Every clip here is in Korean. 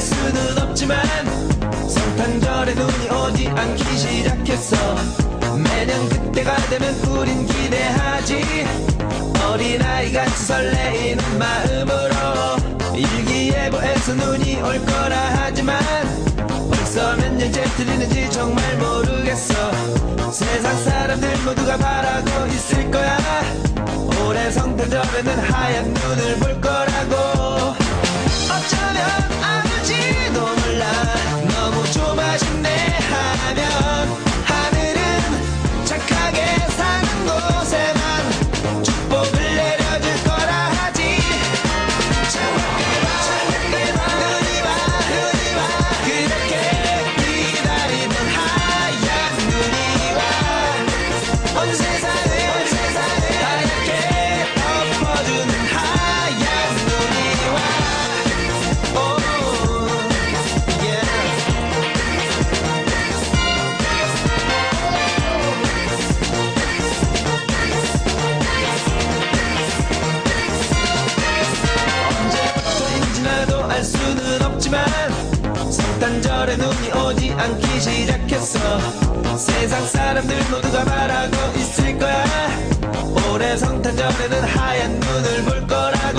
수는 없지만 성탄절에 눈이 오지 않기 시작했어. 매년 그때가 되면 우린 기대하지. 어린아이 같이 설레이는 마음으로 일기예보에서 눈이 올 거라 하지만 벌써 몇 년째 들리는지 정말 모르겠어. 세상 사람들 모두가 바라고 있을 거야. 올해 성탄절에는 하얀 눈을 볼 거라고. 어쩌면 아 않기 시작했어. 세상 사람들 모두가 말하고 있을 거야. 올해 성탄절에는 하얀 눈을 볼 거라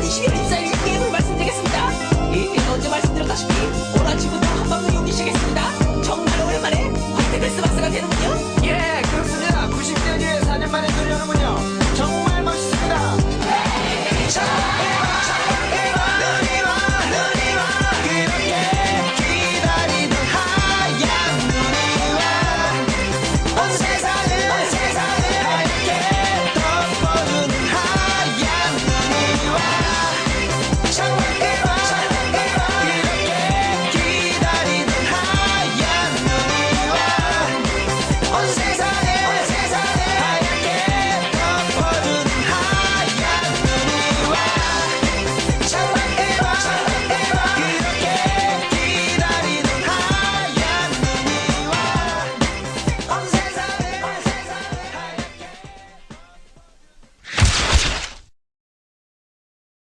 你是要在。